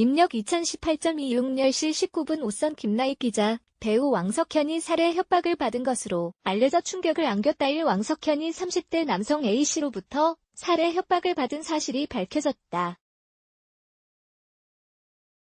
입력 2018.26 10시 19분 오선 김나익 기자, 배우 왕석현이 살해 협박을 받은 것으로 알려져 충격을 안겼다. 일 왕석현이 30대 남성 A씨로부터 살해 협박을 받은 사실이 밝혀졌다.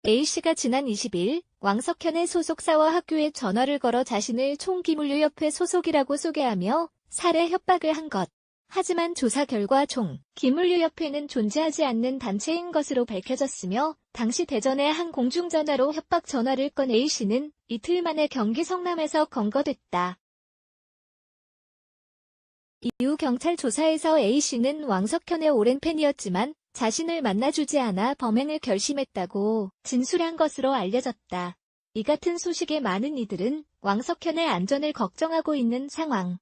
A씨가 지난 20일 왕석현의 소속사와 학교에 전화를 걸어 자신을 총기물류협회 소속이라고 소개하며 살해 협박을 한 것. 하지만 조사 결과 총 기물류협회는 존재하지 않는 단체인 것으로 밝혀졌으며 당시 대전의 한 공중전화로 협박 전화를 건 A씨는 이틀 만에 경기 성남에서 검거됐다. 이후 경찰 조사에서 A씨는 왕석현의 오랜 팬이었지만 자신을 만나주지 않아 범행을 결심했다고 진술한 것으로 알려졌다. 이 같은 소식에 많은 이들은 왕석현의 안전을 걱정하고 있는 상황.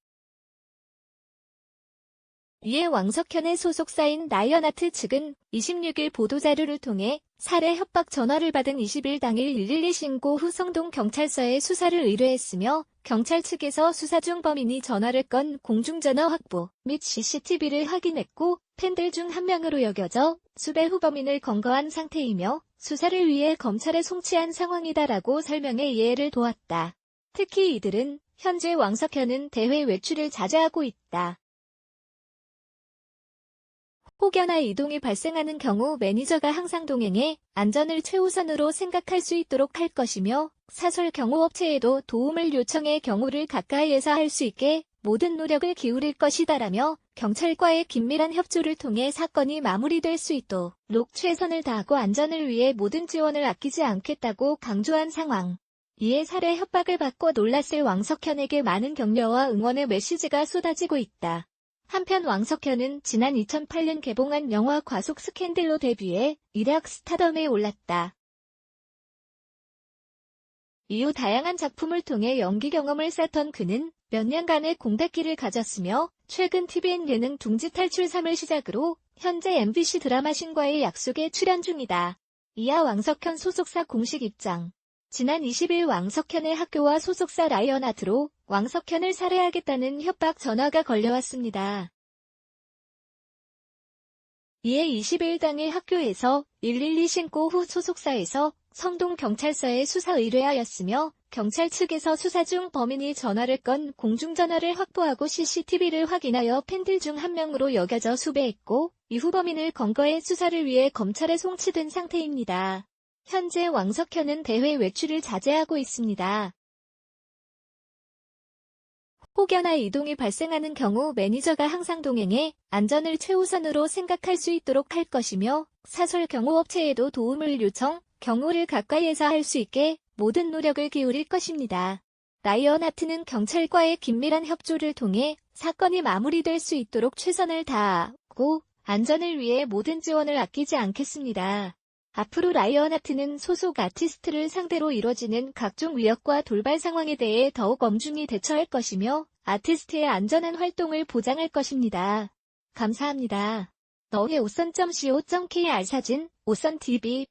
이에 왕석현의 소속사인 나이언아트 측은 26일 보도자료를 통해 살해 협박 전화를 받은 20일 당일 112 신고 후 성동 경찰서에 수사를 의뢰했으며 경찰 측에서 수사 중 범인이 전화를 건 공중전화 확보 및 CCTV를 확인했고 팬들 중 한 명으로 여겨져 수배 후 범인을 검거한 상태이며 수사를 위해 검찰에 송치한 상황이다라고 설명해 이해를 도왔다. 특히 이들은 현재 왕석현은 대회 외출을 자제하고 있다. 혹여나 이동이 발생하는 경우 매니저가 항상 동행해 안전을 최우선으로 생각할 수 있도록 할 것이며 사설 경호업체에도 도움을 요청해 경호를 가까이에서 할 수 있게 모든 노력을 기울일 것이다라며 경찰과의 긴밀한 협조를 통해 사건이 마무리될 수 있도록 최선을 다하고 안전을 위해 모든 지원을 아끼지 않겠다고 강조한 상황. 이에 살해 협박을 받고 놀랐을 왕석현에게 많은 격려와 응원의 메시지가 쏟아지고 있다. 한편 왕석현은 지난 2008년 개봉한 영화 과속 스캔들로 데뷔해 일약 스타덤에 올랐다. 이후 다양한 작품을 통해 연기 경험을 쌓던 그는 몇 년간의 공백기를 가졌으며 최근 TVN 예능 둥지 탈출 3을 시작으로 현재 MBC 드라마 신과의 약속에 출연 중이다. 이하 왕석현 소속사 공식 입장 지난 20일 왕석현의 학교와 소속사 라이언아트로 왕석현을 살해하겠다는 협박 전화가 걸려왔습니다. 이에 20일 당일 학교에서 112 신고 후 소속사에서 성동경찰서에 수사 의뢰하였으며 경찰 측에서 수사 중 범인이 전화를 건 공중전화를 확보하고 CCTV를 확인하여 팬들 중 한 명으로 여겨져 수배했고 이후 범인을 검거해 수사를 위해 검찰에 송치된 상태입니다. 현재 왕석현은 대회 외출을 자제하고 있습니다. 혹여나 이동이 발생하는 경우 매니저가 항상 동행해 안전을 최우선으로 생각할 수 있도록 할 것이며 사설 경호업체에도 도움을 요청, 경호를 가까이에서 할 수 있게 모든 노력을 기울일 것입니다. 라이언 하트는 경찰과의 긴밀한 협조를 통해 사건이 마무리될 수 있도록 최선을 다하고 안전을 위해 모든 지원을 아끼지 않겠습니다. 앞으로 라이언하트는 소속 아티스트를 상대로 이뤄지는 각종 위협과 돌발 상황에 대해 더욱 엄중히 대처할 것이며 아티스트의 안전한 활동을 보장할 것입니다. 감사합니다. 너의 오선.co.kr 사진, 오선TV